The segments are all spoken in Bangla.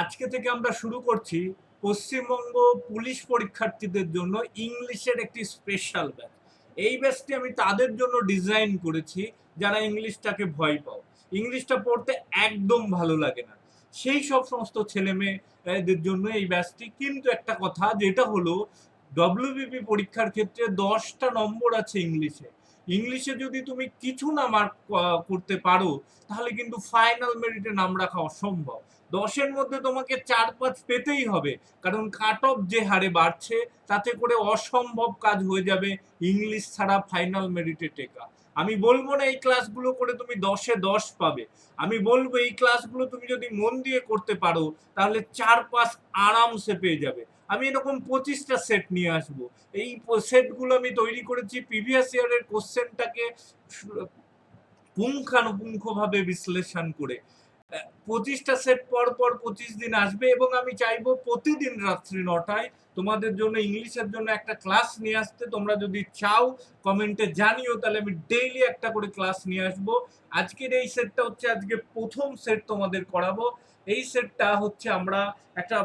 আজকে থেকে আমরা শুরু করছি পশ্চিমবঙ্গ পুলিশ পরীক্ষার্থীদের জন্য ইংলিশের একটি স্পেশাল ব্যাচ এই ব্যাচটি আমি তাদের জন্য ডিজাইন করেছি যারা ইংলিশটাকে ভয় পাও। ইংলিশটা পড়তে একদম ভালো লাগে না। সেই সব সমস্ত ছেলে মেয়েদের জন্য এই ব্যাচটি কিন্তু একটা কথা, যেটা হলো ডব্লিউবিপি পরীক্ষার ক্ষেত্রে দশটা নম্বর আছে ইংলিশে। ইংলিশে যদি তুমি কিছু না মার্ক করতে পারো, তাহলে কিন্তু ফাইনাল মেরিটে নাম রাখা অসম্ভব। দশের মধ্যে তোমাকে চার পাঁচ পেতেই হবে, কারণ কাট অফ যে হারে বাড়ছে, তাতে করে অসম্ভব কাজ হয়ে যাবে ইংলিশ ছাড়া ফাইনাল মেরিটে টেকা। আমি বলব না এই ক্লাসগুলো করে তুমি দশে দশ পাবে। আমি বলব এই ক্লাসগুলো তুমি যদি মন দিয়ে করতে পারো, তাহলে চার পাঁচ আরামসে পেয়ে যাবে। আমি এরকম পঁচিশটা সেট নিয়ে আসব। এই সেটগুলো আমি তৈরি করেছি প্রিভিয়াস ইয়ারের কোশ্চেনটাকে পুঙ্খানুপুঙ্খভাবে বিশ্লেষণ করে। পঁচিশটা সেট পর পর পঁচিশ দিন আসবে এবং আমি চাইব প্রতিদিন রাত্রি নটায় তোমাদের জন্য ইংলিশের জন্য একটা ক্লাস নিয়ে আসতে। তোমরা যদি চাও, কমেন্টে জানিও, তাহলে আমি ডেইলি একটা করে ক্লাস নিয়ে আসব। আজকের এই সেটটা হচ্ছে আজকে প্রথম সেট তোমাদের করাবো। এই সেটটা হচ্ছে আমরা একটা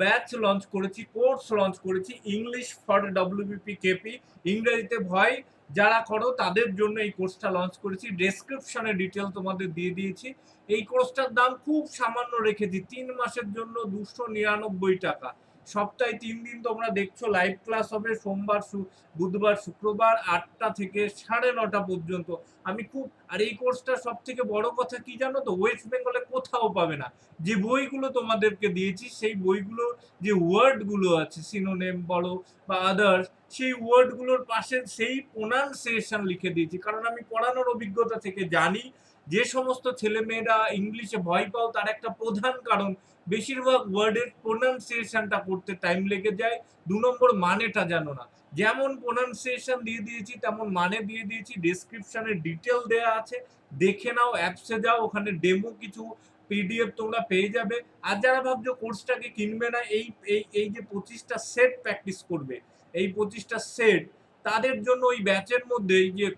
ব্যাচ লঞ্চ করেছি কোর্স লঞ্চ করেছি ইংলিশ ফর ডব্লিউবিপি কেপি ইংরেজিতে ভয় যারা করো, তাদের জন্য এই কোর্সটা লঞ্চ করেছি। ডেসক্রিপশনে ডিটেল তোমাদের দিয়ে দিয়েছি। এই কোর্সটার দাম খুব সামান্য রেখেছি, তিন মাসের জন্য দুশো নিরানব্বই টাকা। সপ্তাহে তিন দিন তোমরা দেখছ লাইভ ক্লাস হবে সোমবার বুধবার, শুক্রবার আটটা থেকে সাড়ে নটা পর্যন্ত। আমি খুব, আর এই কোর্সটা সব থেকে বড় কথা কি জানো তো? ওয়েস্ট বেঙ্গলে কোথাও পাবে না। যে বইগুলো তোমাদেরকে দিয়েছি, সেই বইগুলো, যে ওয়ার্ডগুলো আছে সিনোনেম বলো বা আদার্স সেই ওয়ার্ডগুলোর পাশে সেই প্রোনাউন্সিয়েশন লিখে দিয়েছি। কারণ আমি পড়ানোর অভিজ্ঞতা থেকে জানি, যে সমস্ত ছেলেমেয়েরা ইংলিশে ভয় পাও, তার একটা প্রধান কারণ বেশিরভাগ ওয়ার্ডের প্রোনাউন্সিয়েশনটা করতে টাইম লেগে যায়, দু নম্বর মানেটা জানো না। যেমন প্রোনাউন্সিয়েশন দিয়ে দিয়েছি, তেমন মানে দিয়ে দিয়েছি ডিসক্রিপশনে ডিটেল দেওয়া আছে, দেখে নাও অ্যাপসে যাও, ওখানে ডেমো কিছু পিডিএফ তোমরা পেয়ে যাবে। আর যারা ভাবছ কোর্সটাকে কিনবে না, এই এই এই যে পঁচিশটা সেট প্র্যাকটিস করবে, এই পঁচিশটা সেট তাদের জন্য ওই ব্যাচের মধ্যে এই যে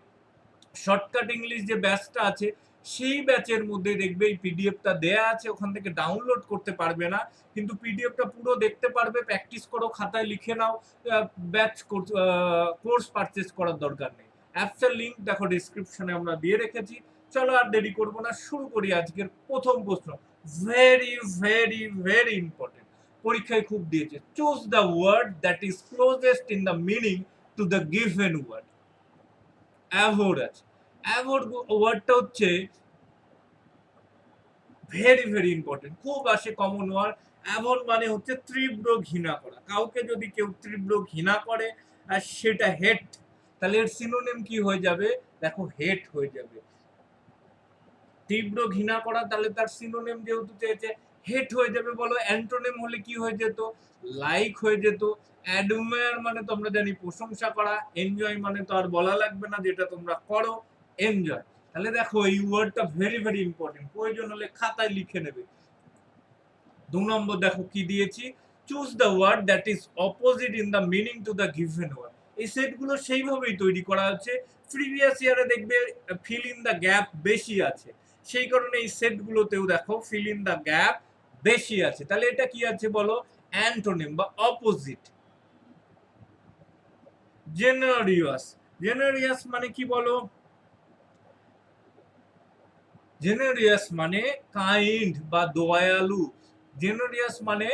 শর্টকাট ইংলিশ যে ব্যাচটা আছে সেই ব্যাচের মধ্যে দেখবে এই পিডিএফটা দেয়া আছে, ওখান থেকে ডাউনলোড করতে পারবে না। কিন্তু পিডিএফটা পুরো দেখতে পারবে প্র্যাকটিস করো, খাতায় লিখে নাও ব্যাচ কোর্স পারচেস করার দরকার নেই। অ্যাপসের লিঙ্ক দেখো ডিসক্রিপশনে আমরা দিয়ে রেখেছি। চলো আর দেরি করব না, শুরু করি আজকের প্রথম প্রশ্ন। ভেরি ভেরি ভেরি ইম্পর্টেন্ট পরীক্ষায় খুব দিয়েছে। Choose the word that is closest in the meaning to the given word abhor আছে অ্যাভোর ওয়ার্ডটা হচ্ছে ভেরি ভেরি ইম্পর্টেন্ট খুব আসে কমন ওয়ার্ড অ্যাভোর মানে হচ্ছে তীব্র ঘৃণা করা। কাউকে যদি কেউ তীব্র ঘৃণা করে, আর সেটা হেট তাহলে এর সিনোনেম কি হয়ে যাবে? দেখো হেট হয়ে যাবে। তীব্র ঘৃণা করা, তাহলে তার সিনোনেম যেহেতু চেয়েছে হেট হয়ে যাবে বলো অ্যান্টোনেম হলে কি হয়ে যেত? লাইক হয়ে যেত। অ্যাডমায়ার মানে তো আমরা জানি প্রশংসা করা এনজয় মানে তো আর বলা লাগবে না, যেটা তোমরা করো। এনজয় তাহলে দেখো এই ওয়ার্ডটা ভেরি ভেরি ইম্পর্টেন্ট প্রয়োজন হলে খাতায় লিখে নেবে। দু নম্বর দেখো কি দিয়েছি? Choose the word that is opposite in the meaning to the given word এই সেটগুলো সেইভাবেই তৈরি করা হচ্ছে। প্রিভিয়াস ইয়ারে দেখবে ফিল ইন দ্য গ্যাপ বেশি আছে। সেই কারণে এই সেটগুলোতেও দেখো ফিল ইন দ্য গ্যাপ বেশি আছে। তাহলে এটা কি আছে বলো? অ্যান্টোনিম বা অপোজিট জেনারিয়াস জেনারিয়াস মানে কি বলো? জেনারিয়াস মানে কাইন্ড বা দয়ালু। জেনারিয়াস মানে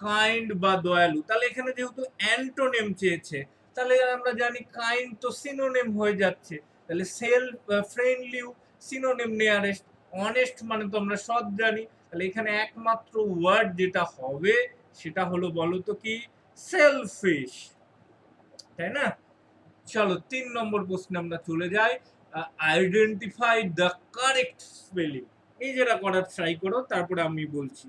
কাইন্ড বা দয়ালু। তাহলে এখানে যেহেতু অ্যান্টোনেম চেয়েছে, তাহলে আমরা জানি কাইন্ড তো সিনোনেম হয়ে যাচ্ছে। তাহলে সেলফ ফ্রেন্ডলিউ সিনোনেম নিয়ারেস্ট অনেস্ট মানে তো আমরা সব জানি। তাহলে এখানে একমাত্র ওয়ার্ড যেটা হবে, সেটা হলো বলো তো কি? সেলফিশ তাই না? চলো তিন নম্বর প্রশ্নে আমরা চলে যাই। আইডেন্টিফাই দ্য কারেক্ট স্পেলিং এই যেটা করার ট্রাই করো, তারপরে আমি বলছি।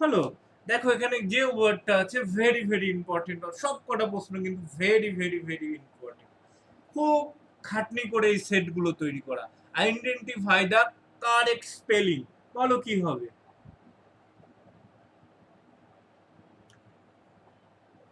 হ্যালো দেখো, এখানে যে ওয়ার্ডটা আছে ভেরি ভেরি ইম্পর্টেন্ট সব কটা প্রশ্ন কিন্তু ভেরি ভেরি ভেরি ইম্পর্টেন্ট খুব খাটনি করে এই সেটগুলো তৈরি করা। আইডেন্টিফাই দ্য কারেক্ট স্পেলিং বলো কি হবে?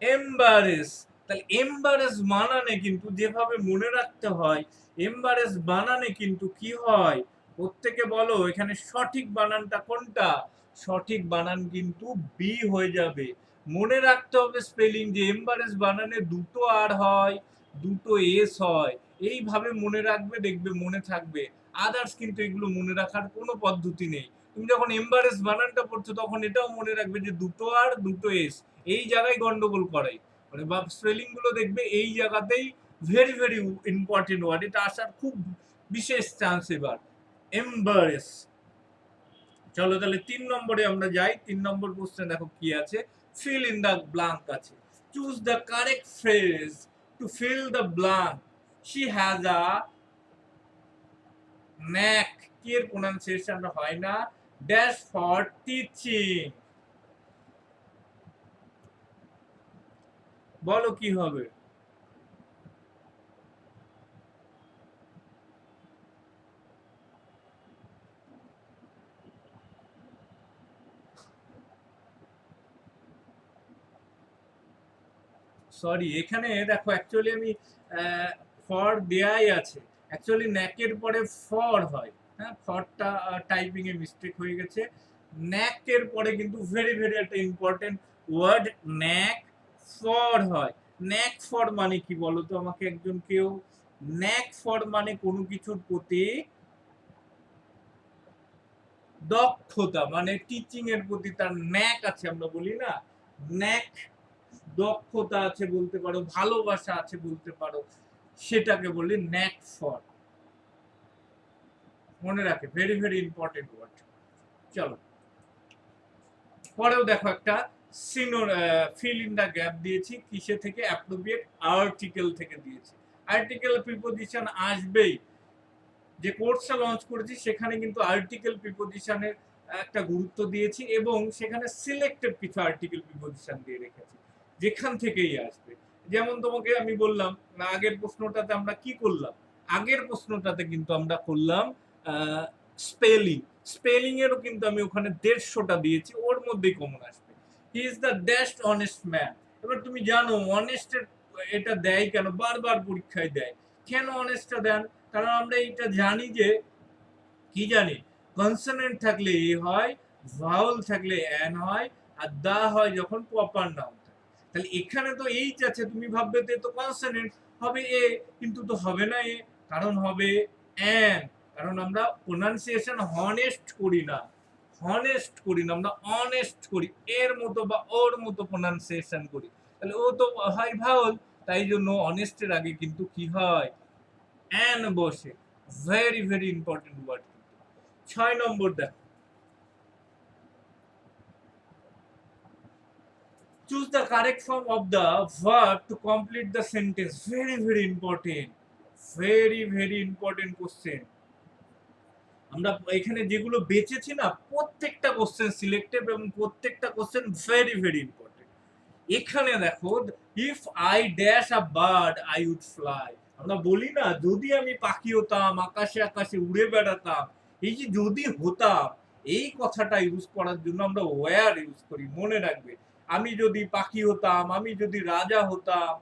এম্বারেস তাহলে এম্বারেস বানানে কিন্তু যেভাবে মনে রাখতে হয় এম্বারেস বানানে কিন্তু কি হয়? প্রত্যেকে বলো, এখানে সঠিক বানানটা কোনটা? সঠিক বানান কিন্তু বি হয়ে যাবে। মনে রাখতে হবে স্পেলিং যে এম্বারেস বানানে দুটো আর হয়, দুটো এস হয়। এইভাবে মনে রাখবে, দেখবে মনে থাকবে। আদার্স কিন্তু এগুলো মনে রাখার কোনো পদ্ধতি নেই। তুমি যখন এম্বারেস বানানটা পড়ছো, তখন এটাও মনে রাখবে যে দুটো আর দুটো এস এই জায়গায় গন্ডগোল করাই মানে বা স্পেলিংগুলো দেখবে এই জায়গাতেই ভেরি ভেরি ইম্পর্টেন্ট ওয়ার্ড এটা আসার খুব বিশেষ চান্স এবার এম্বারেস চলো তাহলে তিন নম্বরে আমরা যাই, তিন নম্বর কোশ্চেন দেখো কি আছে ফিল ইন দ্য ব্লাঙ্ক আছে। Choose the correct phrase to fill the blank she has a knack কি এর প্রোনাউন্সিয়েশন হয় না। ড্যাশ ফর টিচিং বলো কি হবে? সরি এখানে দেখো অ্যাকচুয়ালি আমি ফর দেয়াই আছে। অ্যাকচুয়ালি ন্যাকের পরে ফর হয়। হ্যাঁ ফরটা টাইপিং এ মিস্টেক হয়ে গেছে। ন্যাকের পরে কিন্তু ভেরি ভেরি একটা ইম্পর্টেন্ট ওয়ার্ড ন্যাক ফর হয়। ন্যাক ফর মানে কি বলো তো আমাকে একজন কেউ? ন্যাক ফর মানে কোনো কিছুর প্রতি দক্ষতা মানে টিচিং এর প্রতি তার ন্যাক আছে আমরা বলি না? ন্যাক দক্ষতা আছে বলতে পারো, ভালোবাসা আছে বলতে পারো, সেটাকে বলি ন্যাক ফর। মনে রাখে ভেরি ভেরি ইম্পর্টেন্ট ওয়ার্ড চলো। পরেও দেখো একটা সিনোর ফিল ইন দা গ্যাপ দিয়েছি, কিসে থেকে? অ্যাপ্রোপ্রিয়েট আর্টিকেল থেকে দিয়েছি। আর্টিকেল প্রিপোজিশন আসবেই। যে কোর্সটা লঞ্চ করেছি, সেখানে কিন্তু আর্টিকেল প্রিপোজিশনের একটা গুরুত্ব দিয়েছি এবং সেখানে সিলেক্টেড কিছু আর্টিকেল প্রিপোজিশন দিয়ে রেখেছি। যেখান থেকেই আসবে। যেমন তোমাকে আমি বললাম, আগের প্রশ্নটাতে আমরা কি করলাম? আগের প্রশ্নটাতে কিন্তু আমরা করলাম স্পেলিং স্পেলিং এরও কিন্তু আমি ওখানে দেড়শোটা দিয়েছি, ওর মধ্যেই কমন আসবে। He is the dash honest man এবার তুমি জানো অনেস্টের এটা দেয় কেন? বারবার পরীক্ষায় দেয়। কেন অনেস্টটা দেন? কারণ আমরা এটা জানি যে, কি জানি? কনসোনেন্ট থাকলে এ হয় ভাওয়াল থাকলে অ্যান হয়, আর দা হয় যখন প্রপার নাউন তাহলে এখানে তো এইচ আছে, তুমি ভাববে যে তো কনসোনেন্ট হবে এ, কিন্তু তো হবে না এ। কারণ হবে অ্যান কারণ আমরা প্রোনাউন্সিয়েশন হনেস্ট করি না। হনেস্ট করি, না, আমরা অনেস্ট করি। এর মতো বা ওর মতো প্রোনাউন্সিয়েশন করি। তাহলে ও তো হয় ভাওয়াল তাই জন্য অনেস্টের আগে কিন্তু কি হয়? অ্যান বসে। ভেরি ভেরি ইম্পর্টেন্ট ওয়ার্ড ছয় নম্বর দেখো। Choose the correct form of the verb to complete the sentence. Very very important very very important question আমরা এখানে যেগুলো বেঁচেছি না, প্রত্যেকটা কোশ্চেন সিলেক্টেড এবং প্রত্যেকটা কোশ্চেন ভেরি ভেরি ইম্পর্টেন্ট এখানে দেখো if I dash a bird I would fly আমরা বলি না, যদি আমি পাখি হতাম, আকাশে আকাশে উড়ে বেড়াতাম, এই যে যদি হতাম, এই কথাটা ইউজ করার জন্য আমরা ওয়ার ইউজ করি, মনে রাখবে। আমি যদি পাখি হতাম, আমি যদি রাজা হতাম,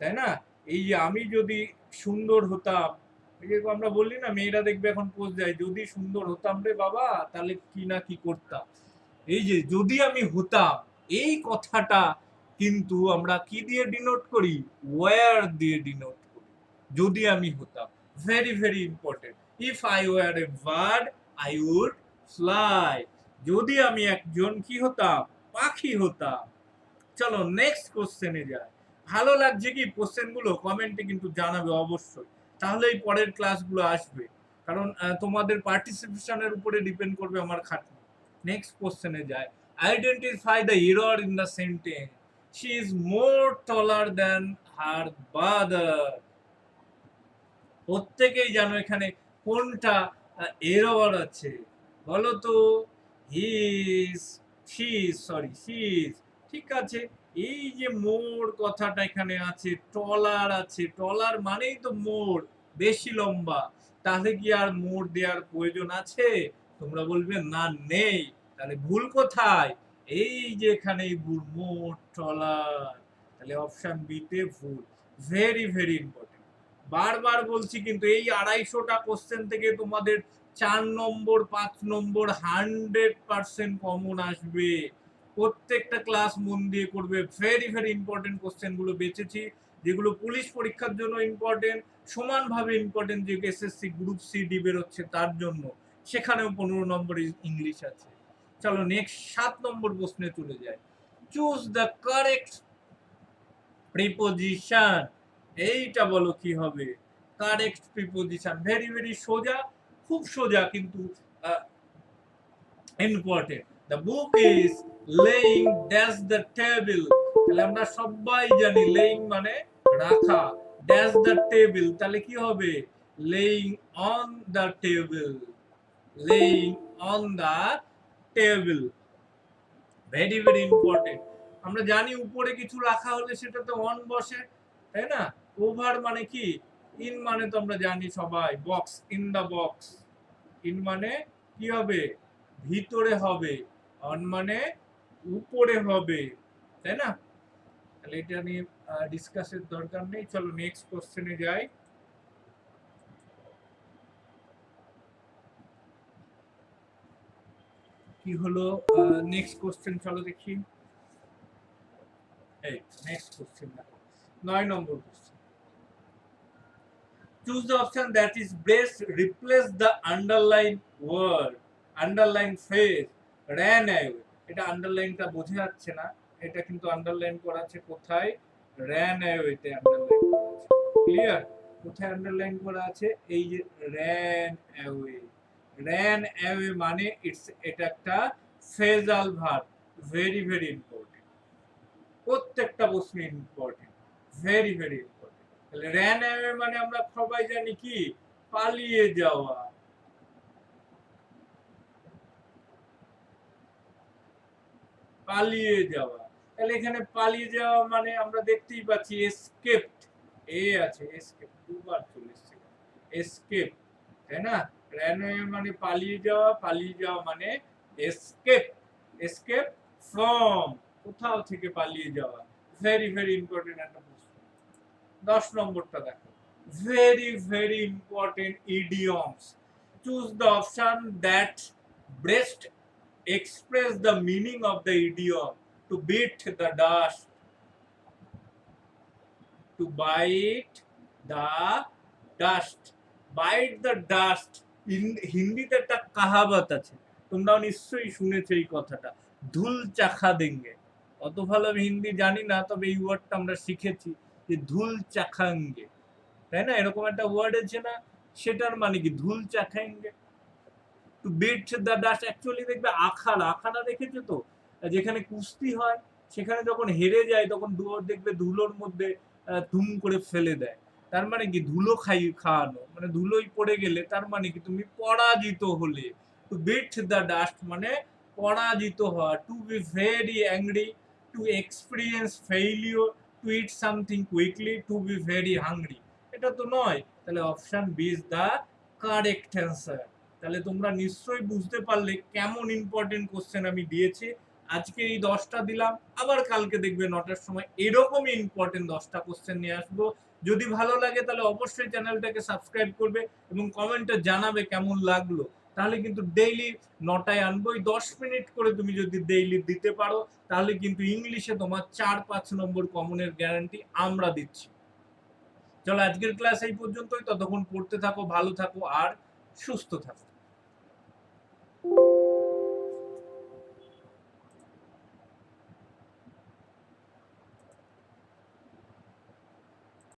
তাই না? এই যে আমি যদি সুন্দর হতাম আমরা বললি না, মেয়েরা দেখবে এখন পোজ যায় যদি সুন্দর হতাম রে বাবা, তাহলে কি না কি করতাম? এই যে, যদি আমি হতাম এই কথাটা কিন্তু আমরা কি দিয়ে ডিনোট করি? ওয়ার দিয়ে ডিনোট করি? যদি আমি হতাম। Very very important if I were a bird I would fly যদি আমি একজন কি হতাম? পাখি হতাম। চলো নেক্সট কোশ্চেনে যাই। ভালো লাগছে কি? কোশ্চেনগুলো কমেন্টে কিন্তু জানাবে অবশ্যই। তাহলেই পরের ক্লাসগুলো আসবে। কারণ তোমাদের পার্টিসিপেশনের উপরে ডিপেন্ড করবে আমার খাটনি। নেক্সট কোশ্চেনে যায় identify the error in the sentence she is more taller than her brother প্রত্যেকেই জানো এখানে কোনটা এরর আছে। বলো তো হিজ শি সরি শি ঠিক আছে এই যে মোর কথাটা এখানে আছে টলার আছে টলার মানেই তো মোড়, বেশি লম্বা। তাহলে কি আর মোড় দেওয়ার প্রয়োজন আছে? তোমরা বলবে, না, নেই। তাহলে ভুল কোথায়? এই যে এখানে ভুল মোর টলার তাহলে অপশন বিতে ভুল। ভেরি ভেরি ইম্পর্টেন্ট বারবার বলছি, কিন্তু এই আড়াইশোটা কোশ্চেন থেকে তোমাদের চার নম্বর, পাঁচ নম্বর হান্ড্রেড পার্সেন্ট কমন আসবে। প্রত্যেকটা ক্লাস মন দিয়ে করবে। ভেরি ভেরি ইম্পর্টেন্ট কোশ্চেনগুলো বেঁচেছি যেগুলো পুলিশ পরীক্ষার জন্য ইম্পর্টেন্ট সমানভাবে ইম্পর্টেন্ট যে এসএসসি গ্রুপ সি ডি বেরোচ্ছে তার জন্য। সেখানেও পনেরো নম্বর ইংলিশ আছে। চলো নেক্সট সাত নম্বর প্রশ্নে চলে যায় চুজ দ্য কারেক্ট প্রিপোজিশন এইটা বলো কি হবে? কারেক্ট প্রিপোজিশন ভেরি ভেরি সোজা, খুব সোজা কিন্তু important the book is lying dash the table তাহলে আমরা সবাই জানি লেইং মানে রাখা। ড্যাশ দ্য টেবিল তাহলে কি হবে? Lying on the table lying on the table very very important আমরা জানি উপরে কিছু রাখা হলে সেটাতে অন বসে, তাই না? ওভার মানে কি? ইন মানে তো আমরা জানি সবাই। Box in the box in মানে কি হবে? ভিতরে হবে। অন মানে উপরে হবে, তাই না? তাহলে এটা নিয়ে ডিসকাসের দরকার নেই। চলো নেক্সট কোশ্চেনে যাই। কি হলো? নেক্সট কোশ্চেন চলো দেখি। এই নেক্সট কোশ্চেন নয় নম্বর question choose the option that is best, replace the underline word, underline phrase. Ran away এটা আন্ডারলাইনটা বোঝা যাচ্ছে না। এটা কিন্তু আন্ডারলাইন করা আছে কোথায়? ran away তে আন্ডারলাইন ক্লিয়ার কোথায় আন্ডারলাইন করা আছে? এই যে ran away ran away মানে ইটস এটা একটা phrasal verb very very important প্রত্যেকটা প্রশ্ন ইম্পর্টেন্ট ভেরি ভেরি ইম্পর্টেন্ট তাহলে র্যান অ্যাওয়ে মানে আমরা সবাই জানি কি? পালিয়ে যাওয়া। পালিয়ে যাওয়া। তাহলে এখানে পালিয়ে যাওয়া মানে আমরা দেখতেই পাচ্ছি এসকেপড এ আছে এসকেপ দুবার চলে এসছে। এসকেপ তাই না? র্যান মানে পালিয়ে যাওয়া পালিয়ে যাওয়া মানে এসকেপ এসকেপ ফ্রম কোথাও থেকে পালিয়ে যাওয়া। ভেরি ভেরি ইম্পর্টেন্ট একটা প্রশ্ন। দশ নম্বরটা দেখো। Very very important idioms choose the option that best express the meaning of the idiom, to beat the dust. To bite the dust. Bite the dust. হিন- হিন্দিতে একটা কাহাবত আছে। তোমরাও নিশ্চয়ই শুনেছো এই কথাটা। ধুল চাখা দেঙ্গে। অত ভালো আমি হিন্দি জানি না, তবে এই ওয়ার্ডটা আমরা শিখেছি যে ধুল চাখাঙ্গে। তাই না? এরকম একটা ওয়ার্ড আছে না? সেটার মানে কি? ধুল চাখাঙ্গে। বিট দ্য ডাস্ট অ্যাকচুয়ালি দেখবে আখাড়া আখাড়া দেখেছ তো? যেখানে কুস্তি হয়, সেখানে যখন হেরে যায়, তখন দুয়ার দেখবে ধুলোর মধ্যে ধুম করে ফেলে দেয়। তার মানে কি? ধুলো খাই, খাওয়ানো। মানে ধুলোই পড়ে গেলে, তার মানে কি? তুমি পরাজিত হলে। টু বিট দ্য ডাস্ট মানে পরাজিত হওয়া। To be very angry to experience failure to eat something quickly to be very hungry এটা তো নয়। তাহলে option B is the correct answer তাহলে তোমরা নিশ্চয়ই বুঝতে পারলে কেমন ইম্পর্টেন্ট কোশ্চেন আমি দিয়েছি। আজকে এই দশটা দিলাম, আবার কালকে দেখবে নটার সময় এরকমই ইম্পর্টেন্ট দশটা কোশ্চেন নিয়ে আসব। যদি ভালো লাগে তাহলে অবশ্যই চ্যানেলটাকে সাবস্ক্রাইব করবে এবং কমেন্টে জানাবে কেমন লাগল। তাহলে কিন্তু ডেইলি নটায় আনব। এই দশ মিনিট করে তুমি যদি ডেইলি দিতে পারো, তাহলে কিন্তু ইংলিশে তোমার চার পাঁচ নম্বর কমনের গ্যারান্টি আমরা দিচ্ছি। চলো আজকের ক্লাস এই পর্যন্তই। ততক্ষণ পড়তে থাকো, ভালো থাকো আর সুস্থ থাকো।